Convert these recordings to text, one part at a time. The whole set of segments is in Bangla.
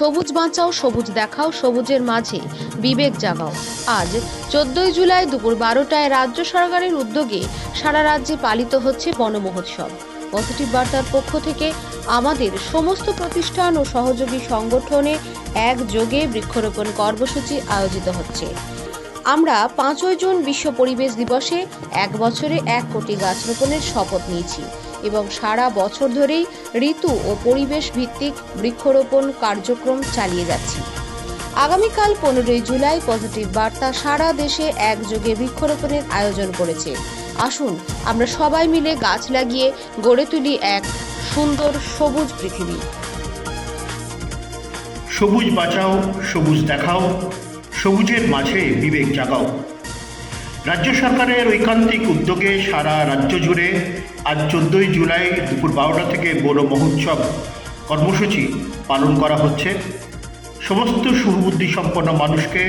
সবুজ বাঁচাও, সবুজ দেখাও, সবুজের মাঝে বিবেক জাগাও। আজ চোদ্দই জুলাই দুপুর বারোটায় রাজ্য সরকারের উদ্যোগে সারা রাজ্যে পালিত হচ্ছে বনমহোৎসব পজিটিভ বার্তার পক্ষ থেকে আমাদের সমস্ত প্রতিষ্ঠান ও সহযোগী সংগঠনে একযোগে বৃক্ষরোপণ কর্মসূচি আয়োজিত হচ্ছে। আমরা পাঁচই জুন বিশ্ব পরিবেশ দিবসে এক বছরে এক কোটি গাছ রোপণের শপথ নিয়েছি। এবং সারা বছর ধরেই ঋতু ও পরিবেশ ভিত্তিক বৃক্ষরোপণ কার্যক্রম চালিয়ে যাচ্ছি। আগামীকাল পনেরোই জুলাই পজিটিভ বার্তা সারা দেশে একযোগে বৃক্ষরোপণের আয়োজন করেছে। আসুন, আমরা সবাই মিলে গাছ লাগিয়ে গড়ে তুলি এক সুন্দর সবুজ পৃথিবী। সবুজ বাঁচাও, সবুজ দেখাও, সবুজের মাঝে বিবেক জাগাও। রাজ্য সরকারের ঐকান্তিক উদ্যোগে সারা রাজ্য জুড়ে আজ চোদ্দোই জুলাই দুপুর বারোটা থেকে বড় মহোৎসব কর্মসূচি পালন করা হচ্ছে। সমস্ত সুবুদ্ধি সম্পন্ন মানুষকে,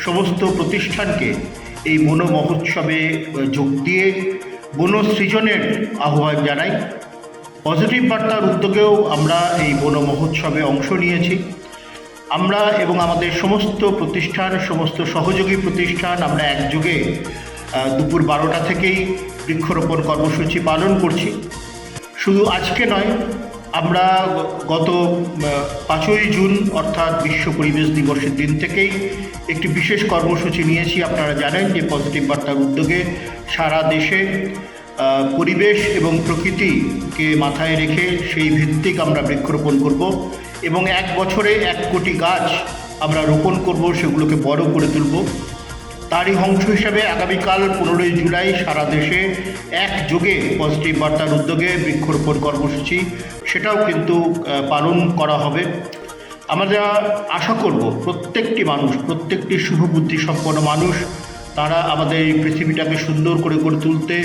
সমস্ত প্রতিষ্ঠানকে এই বন মহোৎসবে যোগ দিয়ে বন সৃজনের আহ্বান জানাই। পজিটিভ বার্তার উদ্যোগেও আমরা এই বন মহোৎসবে অংশ নিয়েছি। আমরা এবং আমাদের সমস্ত প্রতিষ্ঠান, সমস্ত সহযোগী প্রতিষ্ঠান, আমরা একযোগে দুপুর বারোটা থেকেই বৃক্ষরোপণ কর্মসূচি পালন করছি। শুধু আজকে নয়, আমরা গত পাঁচই জুন, অর্থাৎ বিশ্ব পরিবেশ দিবসের দিন থেকেই একটি বিশেষ কর্মসূচি নিয়েছি। আপনারা জানেন যে পজিটিভ বার্তার উদ্যোগে সারা দেশে পরিবেশ এবং প্রকৃতিকে মাথায় রেখে সেই ভিত্তিক আমরা বৃক্ষরোপণ করব। এবং এক বছরে এক কোটি গাছ আমরা রোপণ করব, সেগুলোকে বড় করে তুলব। তারই অংশ হিসাবে আগামীকাল পনেরোই জুলাই সারা দেশে একযোগে পজিটিভ বার্তার উদ্যোগে বৃক্ষরোপণ কর্মসূচি, সেটাও কিন্তু পালন করা হবে। আমরা আশা করব প্রত্যেকটি মানুষ, প্রত্যেকটি শুভবুদ্ধি সম্পন্ন মানুষ, তারা আমাদের এই পৃথিবীটাকে সুন্দর করে গড়ে তুলতে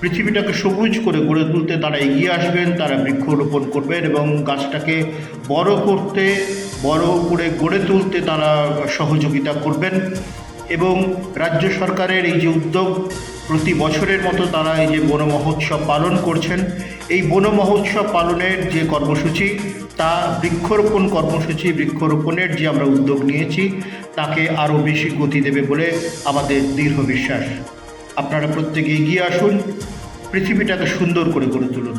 পৃথিবীটাকে সবুজ করে গড়ে তুলতে তারা এগিয়ে আসবেন, তারা বৃক্ষরোপণ করবেন এবং গাছটাকে বড় করতে, বড় করে গড়ে তুলতে তারা সহযোগিতা করবেন এবং রাজ্য সরকারের এই যে উদ্যোগ প্রতি বছরের মতো তারা এই যে বন মহোৎসব পালন করছেন, এই বন মহোৎসব পালনের যে কর্মসূচি, তা বৃক্ষরোপণ কর্মসূচি, বৃক্ষরোপণের যে আমরা উদ্যোগ নিয়েছি, তাকে আরও বেশি গতি দেবে বলে আমাদের দৃঢ় বিশ্বাস। আপনারা প্রত্যেকে এগিয়ে আসুন, পৃথিবীটাকে সুন্দর করে গড়ে তুলুন।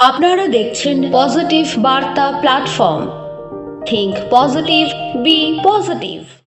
আপনারা দেখছেন পজিটিভ বার্তা platform think positive be positive